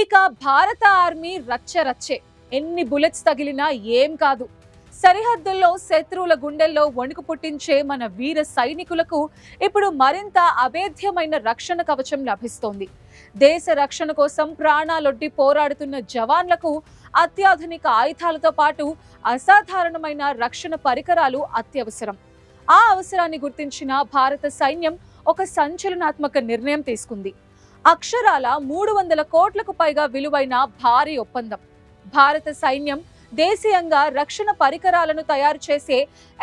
ఇక భారత ఆర్మీ రచ్చ రచ్చే. ఎన్ని బుల్లెట్స్ తగిలినా ఏం కాదు. సరిహద్దుల్లో శత్రువుల గుండెల్లో వణుకు పుట్టించే మన వీర సైనికులకు ఇప్పుడు మరింత అభేద్యమైన రక్షణ కవచం లభిస్తోంది. దేశ రక్షణ కోసం ప్రాణాలొడ్డి పోరాడుతున్న జవాన్లకు అత్యాధునిక ఆయుధాలతో పాటు అసాధారణమైన రక్షణ పరికరాలు అత్యవసరం. ఆ అవసరాన్ని గుర్తించిన భారత సైన్యం ఒక సంచలనాత్మక నిర్ణయం తీసుకుంది. అక్షరాల మూడు వందల కోట్లకు పైగా విలువైన భారీ ఒప్పందం. భారత సైన్యం దేశీయంగా రక్షణ పరికరాలను తయారు చేసే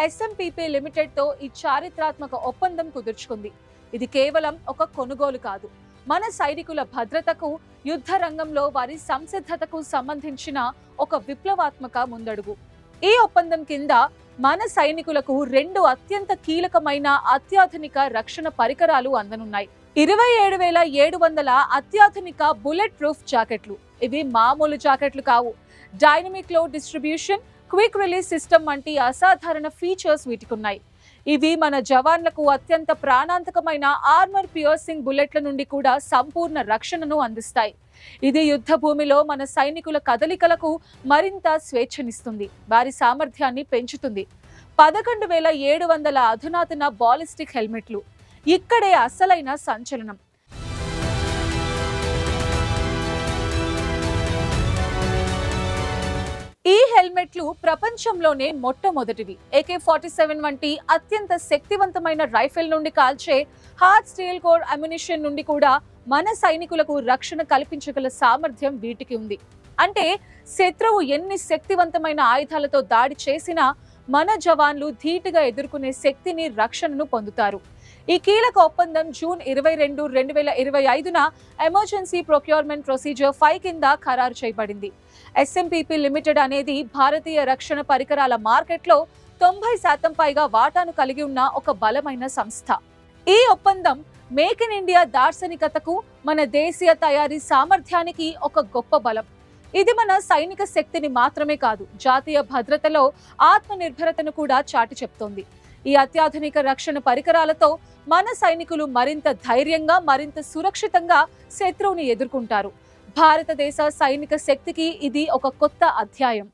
ఎస్ఎంపీపీ లిమిటెడ్తో ఈ చారిత్రాత్మక ఒప్పందం కుదుర్చుకుంది. ఇది కేవలం ఒక కొనుగోలు కాదు. మన సైనికుల భద్రతకు యుద్ధ రంగంలో వారి సంసిద్ధతకు సంబంధించిన ఒక విప్లవాత్మక ముందడుగు. ఈ ఒప్పందం కింద మన సైనికులకు రెండు అత్యంత కీలకమైన అత్యాధునిక రక్షణ పరికరాలు అందనున్నాయి. ఇరవై ఏడు వేల ఏడు వందల అత్యాధునిక బుల్లెట్ ప్రూఫ్ జాకెట్లు. ఇవి మామూలు జాకెట్లు కావు. డైనమిక్లో డిస్ట్రిబ్యూషన్ క్విక్ రిలీజ్ సిస్టమ్ వంటి అసాధారణ ఫీచర్స్ వీటికి ఉన్నాయి ఇవి మన జవాన్లకు అత్యంత ప్రాణాంతకమైన ఆర్మర్ పియర్సింగ్ బుల్లెట్ల నుండి కూడా సంపూర్ణ రక్షణను అందిస్తాయి. ఇది యుద్ధ భూమిలో మన సైనికుల కదలికలకు మరింత స్వేచ్ఛనిస్తుంది. వారి సామర్థ్యాన్ని పెంచుతుంది. పదకొండు వేల ఏడు వందల అధునాతన బాలిస్టిక్ హెల్మెట్లు ఇక్కడే అసలైన సంచలనం. ఈ హెల్మెట్లు ప్రపంచంలోనే మొట్టమొదటివి. ఏకే ఫార్టీ సెవెన్ వంటి అత్యంత శక్తివంతమైన రైఫిల్ నుండి కాల్చే హార్డ్ స్టీల్ కోర్ అమ్యునిషన్ నుండి కూడా మన సైనికులకు రక్షణ కల్పించగల సామర్థ్యం వీటికి ఉంది. అంటే శత్రువు ఎన్ని శక్తివంతమైన ఆయుధాలతో దాడి చేసినా మన జవాన్లు ధీటుగా ఎదుర్కొనే శక్తిని రక్షణను పొందుతారు. ఈ కీలక ఒప్పందం జూన్ ఇరవై రెండు రెండు వేల ఇరవై ఐదున ఎమర్జెన్సీ ప్రొక్యూర్మెంట్ ప్రొసీజర్ ఫైవ్ కింద ఖరారు చేయబడింది. ఎస్ఎంపీపీ లిమిటెడ్ అనేది భారతీయ రక్షణ పరికరాల మార్కెట్లో తొంభై శాతం పైగా వాటాను కలిగి ఉన్న ఒక బలమైన సంస్థ. ఈ ఒప్పందం మేక్ ఇన్ ఇండియా దార్శనికతకు మన దేశీయ తయారీ సామర్థ్యానికి ఒక గొప్ప బలం. ఇది మన సైనిక శక్తిని మాత్రమే కాదు జాతీయ భద్రతలో ఆత్మనిర్భరతను కూడా చాటి చెప్తోంది. ఈ అత్యాధునిక రక్షణ పరికరాలతో మన సైనికులు మరింత ధైర్యంగా మరింత సురక్షితంగా శత్రువుని ఎదుర్కొంటారు. భారతదేశ సైనిక శక్తికి ఇది ఒక కొత్త అధ్యాయం.